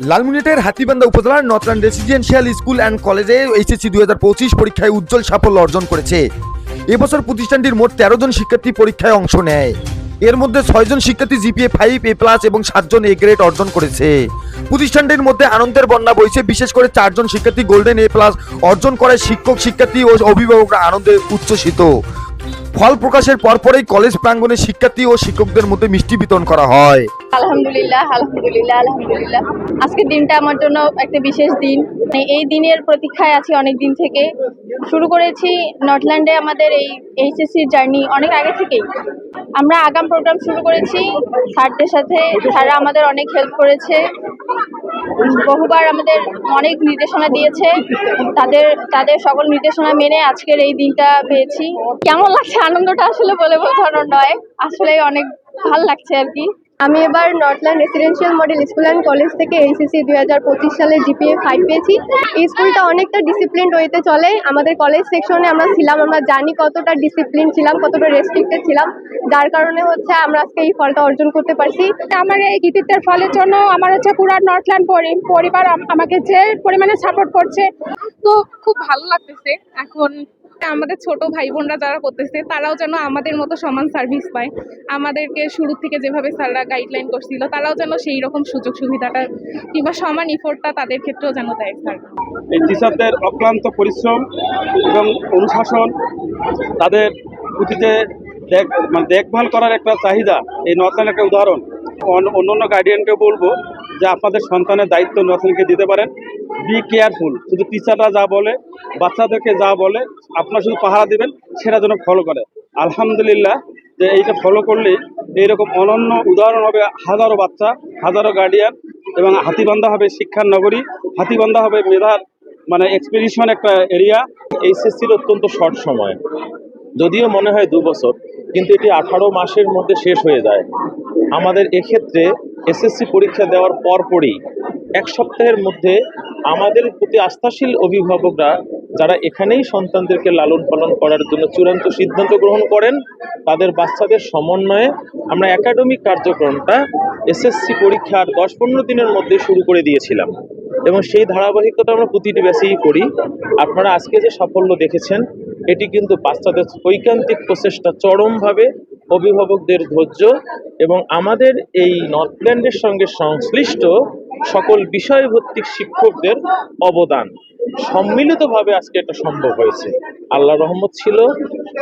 লালমিনেটের হাতিবান্ধা উপজেলার Northland residential school and কলেজে HSC দুই হাজার পঁচিশ পরীক্ষায় উজ্জ্বল সাফল্য অর্জন করেছে। এবছর প্রতিষ্ঠানটির মোট তেরো জন শিক্ষার্থী পরীক্ষায় অংশ নেয়। এর মধ্যে ছয়জন শিক্ষার্থী জিপিএ ফাইভ এ প্লাস এবং সাতজন এ গ্রেড অর্জন করেছে। প্রতিষ্ঠানটির মধ্যে আনন্দের বন্যা বইছে, বিশেষ করে চারজন শিক্ষার্থী গোল্ডেন এ প্লাস অর্জন করে শিক্ষক, শিক্ষার্থী ও অভিভাবকরা আনন্দে উচ্ছ্বসিত। ফল প্রকাশের পরপরই কলেজ প্রাঙ্গণে শিক্ষার্থী ও শিক্ষকদের মধ্যে মিষ্টি বিতরণ করা হয়। আলহামদুলিল্লাহ আলহামদুলিল্লাহ আলহামদুলিল্লাহ। আজকের দিনটা আমার জন্য একটা বিশেষ দিন। মানে এই দিনের প্রতীক্ষায় আছি অনেক দিন থেকে। শুরু করেছি নর্থল্যান্ডে আমাদের এই এইচএসসির জার্নি অনেক আগে থেকেই। আমরা আগাম প্রোগ্রাম শুরু করেছি। স্যারদের সাথে স্যাররা আমাদের অনেক হেল্প করেছে। বহুবার আমাদের অনেক নির্দেশনা দিয়েছে। তাদের তাদের সকল নির্দেশনা মেনে আজকের এই দিনটা পেয়েছি। কেমন লাগছে আনন্দটা আসলে বলে বোঝানো নয়। আসলে অনেক ভালো লাগছে আর কি। আমি এবার Northland residential model school and college থেকে এইচএসসি দুই হাজার পঁচিশ সালে জিপিএ ফাইভ পেয়েছি। এই স্কুলটা অনেকটা ডিসিপ্লিন ওয়েতে চলে। আমাদের কলেজ সেকশনে আমরা ছিলাম, আমরা জানি কতটা ডিসিপ্লিন ছিলাম, কতটা রেস্ট্রিক্টেড ছিলাম। যার কারণে হচ্ছে আমরা আজকে এই ফলটা অর্জন করতে পারছি। আমার এই কৃতিত্বের ফলের জন্য আমার হচ্ছে পুরা নর্থল্যান্ড পরি- পরিবার আম- আমাকে যে পরিমাণে সাপোর্ট করছে, তো খুব ভালো লাগতেছে। এখন আমাদের ছোট ভাই বোনরা যারা করতেছে, তারাও যেন আমাদের মতো সমান সার্ভিস পায়। আমাদেরকে শুরু থেকে যেভাবে স্যাররা গাইডলাইন করছিল, তারাও যেন সেই রকম সুযোগ সুবিধাটা কিংবা সমান ইফোর্টটা তাদের ক্ষেত্রেও যেন দেয় স্যার। এই টিচারদের অক্লান্ত পরিশ্রম এবং অনুশাসন, তাদের প্রতি যে দেখ মানে দেখভাল করার একটা চাহিদা, এই নর্থল্যান্ড একটা উদাহরণ। অন্য অন্য গার্ডিয়ানকে বলব যে আপনাদের সন্তানের দায়িত্ব নর্থল্যান্ডকে দিতে পারেন। বি কেয়ারফুল শুধু টিচাররা যা বলে, বাচ্চাদেরকে যা বলে, আপনারা শুধু পাহারা দিবেন, সেটা যেন ফলো করে। আলহামদুলিল্লাহ, যে এইটা ফলো করলেই এইরকম অনন্য উদাহরণ হবে হাজারো বাচ্চা, হাজারো গার্ডিয়ান এবং হাতিবান্ধা হবে শিক্ষার নগরী, হাতিবান্ধা হবে মেধার মানে এক্সপিডিশন একটা এরিয়া এইচএসসির অত্যন্ত শর্ট সময়। যদিও মনে হয় দু বছর, কিন্তু এটি আঠারো মাসের মধ্যে শেষ হয়ে যায়। আমাদের এক্ষেত্রে এসএসসি পরীক্ষা দেওয়ার পরপরই এক সপ্তাহের মধ্যে আমাদের প্রতি আস্থাশীল অভিভাবকরা যারা এখানেই সন্তানদেরকে লালন পালন করার জন্য চূড়ান্ত সিদ্ধান্ত গ্রহণ করেন, তাদের বাচ্চাদের সমন্বয়ে আমরা একাডেমিক কার্যক্রমটা এসএসসি পরীক্ষার দশ পনেরো দিনের মধ্যে শুরু করে দিয়েছিলাম। এবং সেই ধারাবাহিকতা আমরা প্রতিটি ব্যাচেই করি। আপনারা আজকে যে সাফল্য দেখেছেন, এটি কিন্তু বাচ্চাদের ঐকান্তিক প্রচেষ্টা চরমভাবে অভিভাবকদের ধৈর্য এবং আমাদের এই নর্থল্যান্ডের সঙ্গে সংশ্লিষ্ট সকল বিষয়ভিত্তিক শিক্ষকদের অবদান। সম্মিলিতভাবে আজকে এটা সম্ভব হয়েছে। আল্লাহ রহমত ছিল,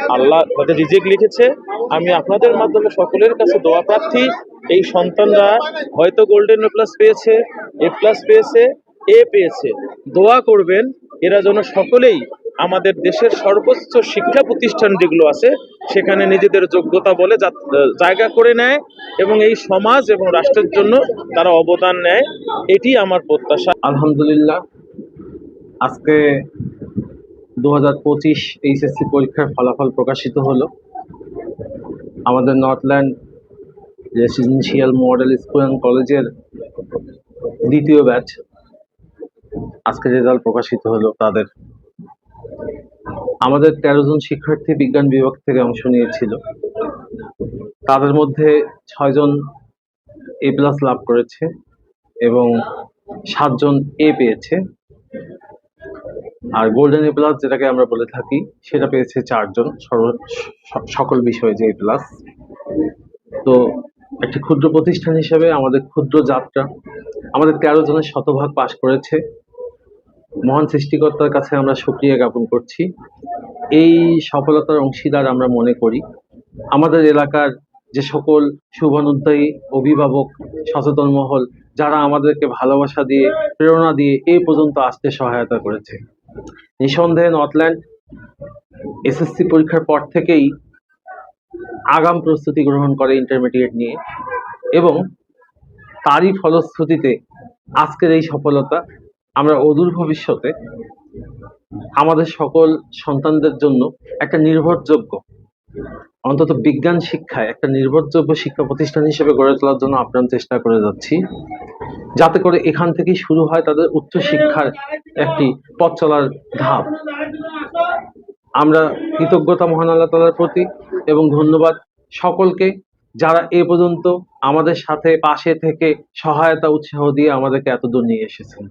আল্লাহ তাদের রিজেক্ট লিখেছে। আমি আপনাদের মাধ্যমে সকলের কাছে দোয়া প্রার্থী, এই সন্তানরা হয়তো গোল্ডেন এ প্লাস পেয়েছে এ প্লাস পেয়েছে এ পেয়েছে। দোয়া করবেন, এরা যেন সকলেই আমাদের দেশের সর্বোচ্চ শিক্ষা প্রতিষ্ঠান যেগুলো আছে, সেখানে নিজেদের যোগ্যতা বলে জায়গা করে নেয় এবং এই সমাজ এবং রাষ্ট্রের জন্য তারা অবদান নেয়। এটি আমার প্রত্যাশা। আলহামদুলিল্লাহ, আজকে দু হাজার পঁচিশ এইচএসসি পরীক্ষার ফলাফল প্রকাশিত হলো। আমাদের Northland residential model school and কলেজের দ্বিতীয় ব্যাচ। আজকে রেজাল্ট প্রকাশিত হলো তাদের আমাদের তেরো জন শিক্ষার্থী বিজ্ঞান বিভাগ থেকে অংশ নিয়েছিল। তাদের মধ্যে ছয়জন এ প্লাস লাভ করেছে এবং সাতজন এ পেয়েছে। আর গোল্ডেন এ প্লাস যেটাকে আমরা বলে থাকি, সেটা পেয়েছে চারজন সকল বিষয়ে যে এ প্লাস তো একটি ক্ষুদ্র প্রতিষ্ঠান হিসেবে আমাদের ক্ষুদ্র যাত্রা, আমাদের তেরো জনের শতভাগ পাশ করেছে। মহান সৃষ্টিকর্তার কাছে আমরা সুক্রিয়া জ্ঞাপন করছি। এই সফলতার অংশীদার আমরা মনে করি। আমাদের এলাকার যে সকল শুভানুধ্যায়ী অভিভাবক, সচেতন মহল, যারা আমাদেরকে ভালোবাসা দিয়ে, প্রেরণা দিয়ে এই পর্যন্ত আসতে সহায়তা করেছে। নিঃসন্দেহে নর্থল্যান্ড এসএসসি পরীক্ষার পর থেকেই আগাম প্রস্তুতি গ্রহণ করে ইন্টারমিডিয়েট নিয়ে এবং তারই ফলশ্রুতিতে আজকের এই সফলতা আমরা অদূর ভবিষ্যতে আমাদের সকল সন্তানদের জন্য একটা নির্ভরযোগ্য, অন্তত বিজ্ঞান শিক্ষায় একটা নির্ভরযোগ্য শিক্ষা প্রতিষ্ঠান হিসেবে গড়ে তোলার জন্য আপ্রাণ চেষ্টা করে যাচ্ছি। যাতে করে এখান থেকেই শুরু হয় তাদের উচ্চ শিক্ষার একটি পথ চলার ধাপ। আমরা কৃতজ্ঞতা মহান আল্লাহ তালার প্রতি এবং ধন্যবাদ সকলকে যারা এ পর্যন্ত আমাদের সাথে, পাশে থেকে সহায়তা উৎসাহ দিয়ে আমাদেরকে এতদূর নিয়ে এসেছেন।